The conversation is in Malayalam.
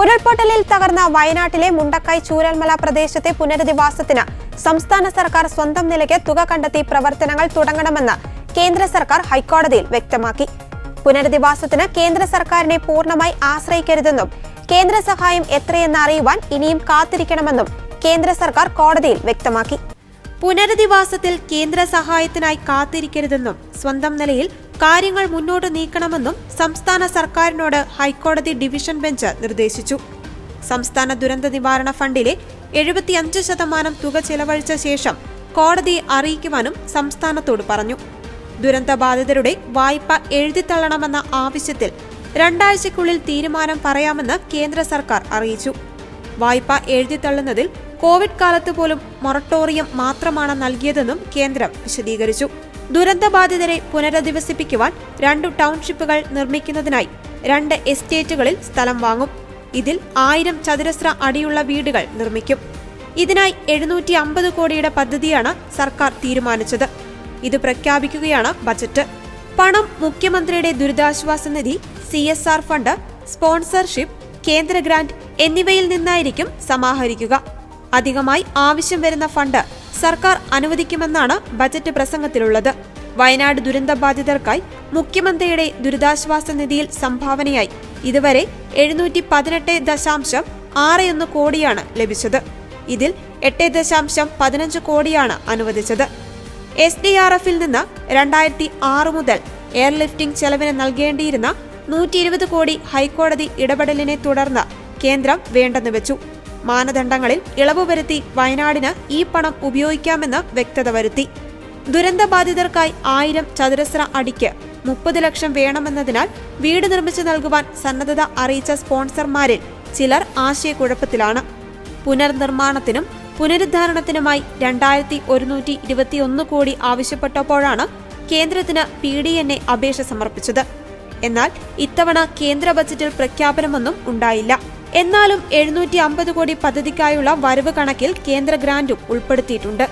ഉരുൾപൊട്ടലിൽ തകർന്ന വയനാട്ടിലെ മുണ്ടക്കൈ ചൂരൽമല പ്രദേശത്തെ പുനരധിവാസത്തിന് സംസ്ഥാന സർക്കാർ സ്വന്തം നിലയ്ക്ക് തുക കണ്ടെത്തി പ്രവർത്തനങ്ങൾ തുടങ്ങണമെന്ന് കേന്ദ്ര സർക്കാർ ഹൈക്കോടതിയിൽ വ്യക്തമാക്കി. പുനരധിവാസത്തിന് കേന്ദ്ര സർക്കാരിനെ പൂർണമായി ആശ്രയിക്കരുതെന്നും കേന്ദ്ര സഹായം എത്രയെന്ന് അറിയുവാൻ ഇനിയും കാത്തിരിക്കണമെന്നും കേന്ദ്ര സർക്കാർ കോടതിയിൽ വ്യക്തമാക്കി. പുനരധിവാസത്തിൽ കേന്ദ്ര സഹായത്തിനായി കാത്തിരിക്കരുതെന്നും സ്വന്തം നിലയിൽ കാര്യങ്ങൾ മുന്നോട്ട് നീക്കണമെന്നും സംസ്ഥാന സർക്കാരിനോട് ഹൈക്കോടതി ഡിവിഷൻ ബെഞ്ച് നിർദ്ദേശിച്ചു. സംസ്ഥാന ദുരന്ത നിവാരണ ഫണ്ടിലെ എഴുപത്തിയഞ്ച് ശതമാനം തുക ചെലവഴിച്ച ശേഷം കോടതിയെ അറിയിക്കുവാനും സംസ്ഥാനത്തോട് പറഞ്ഞു. ദുരന്തബാധിതരുടെ വായ്പ എഴുതിത്തള്ളണമെന്ന ആവശ്യത്തിൽ രണ്ടാഴ്ചയ്ക്കുള്ളിൽ തീരുമാനം പറയാമെന്ന് കേന്ദ്ര സർക്കാർ അറിയിച്ചു. വായ്പ എഴുതിത്തള്ളുന്നതിൽ കോവിഡ് കാലത്ത് പോലും മൊറട്ടോറിയം മാത്രമാണ് നൽകിയതെന്നും കേന്ദ്രം വിശദീകരിച്ചു. ദുരന്തബാധിതരെ പുനരധിവസിപ്പിക്കുവാൻ രണ്ടു ടൗൺഷിപ്പുകൾ നിർമ്മിക്കുന്നതിനായി രണ്ട് എസ്റ്റേറ്റുകളിൽ സ്ഥലം വാങ്ങും. ഇതിൽ ആയിരം ചതുരശ്ര അടിയുള്ള വീടുകൾ നിർമ്മിക്കും. ഇതിനായി എഴുന്നൂറ്റി അമ്പത് കോടിയുടെ പദ്ധതിയാണ് സർക്കാർ തീരുമാനിച്ചത്. ഇത് പ്രഖ്യാപിക്കുകയാണ് ബജറ്റ്. പണം മുഖ്യമന്ത്രിയുടെ ദുരിതാശ്വാസ നിധി C S R fund sponsorship കേന്ദ്ര ഗ്രാന്റ് എന്നിവയിൽ നിന്നായിരിക്കും സമാഹരിക്കുക. അധികമായി ആവശ്യം വരുന്ന ഫണ്ട് സർക്കാർ അനുവദിക്കുമെന്നാണ് ബജറ്റ് പ്രസംഗത്തിലുള്ളത്. വയനാട് ദുരന്ത ബാധിതർക്കായി മുഖ്യമന്ത്രിയുടെ ദുരിതാശ്വാസ നിധിയിൽ സംഭാവനയായി. ഇതുവരെ എഴുന്നൂറ്റി പതിനെട്ട് ദശാംശം ആറ് ഒന്ന് കോടിയാണ് ലഭിച്ചത്. ഇതിൽ എട്ട് ദശാംശം പതിനഞ്ച് കോടിയാണ് അനുവദിച്ചത്. എസ് ഡി ആർ എഫിൽ നിന്ന് രണ്ടായിരത്തി ആറ് മുതൽ എയർലിഫ്റ്റിംഗ് ചെലവിന് നൽകേണ്ടിയിരുന്ന നൂറ്റി ഇരുപത് കോടി ഹൈക്കോടതി ഇടപെടലിനെ തുടർന്ന് കേന്ദ്രം വേണ്ടെന്ന് വെച്ചു. മാനദണ്ഡങ്ങളിൽ ഇളവ് വരുത്തി വയനാടിന് ഈ പണം ഉപയോഗിക്കാമെന്ന് വ്യക്തത വരുത്തി. ദുരന്തബാധിതർക്കായി ആയിരം ചതുരശ്ര അടിക്ക് മുപ്പത് ലക്ഷം വേണമെന്നതിനാൽ വീട് നിർമ്മിച്ചു നൽകുവാൻ സന്നദ്ധത അറിയിച്ച സ്പോൺസർമാരിൽ ചിലർ ആശയക്കുഴപ്പത്തിലാണ്. പുനർനിർമ്മാണത്തിനും പുനരുദ്ധാരണത്തിനുമായി രണ്ടായിരത്തി ഒരുന്നൂറ്റി ഇരുപത്തിയൊന്ന് കോടി ആവശ്യപ്പെട്ടപ്പോഴാണ് കേന്ദ്രത്തിന് പി ഡി എൻ എ അപേക്ഷ സമർപ്പിച്ചത്. എന്നാൽ ഇത്തവണ കേന്ദ്ര ബജറ്റിൽ പ്രഖ്യാപനമൊന്നും ഉണ്ടായില്ല. എന്നാലും എഴുന്നൂറ്റി അമ്പത് കോടി പദ്ധതിക്കായുള്ള വരവ് കണക്കിൽ കേന്ദ്ര ഗ്രാന്റും ഉൾപ്പെടുത്തിയിട്ടുണ്ട്.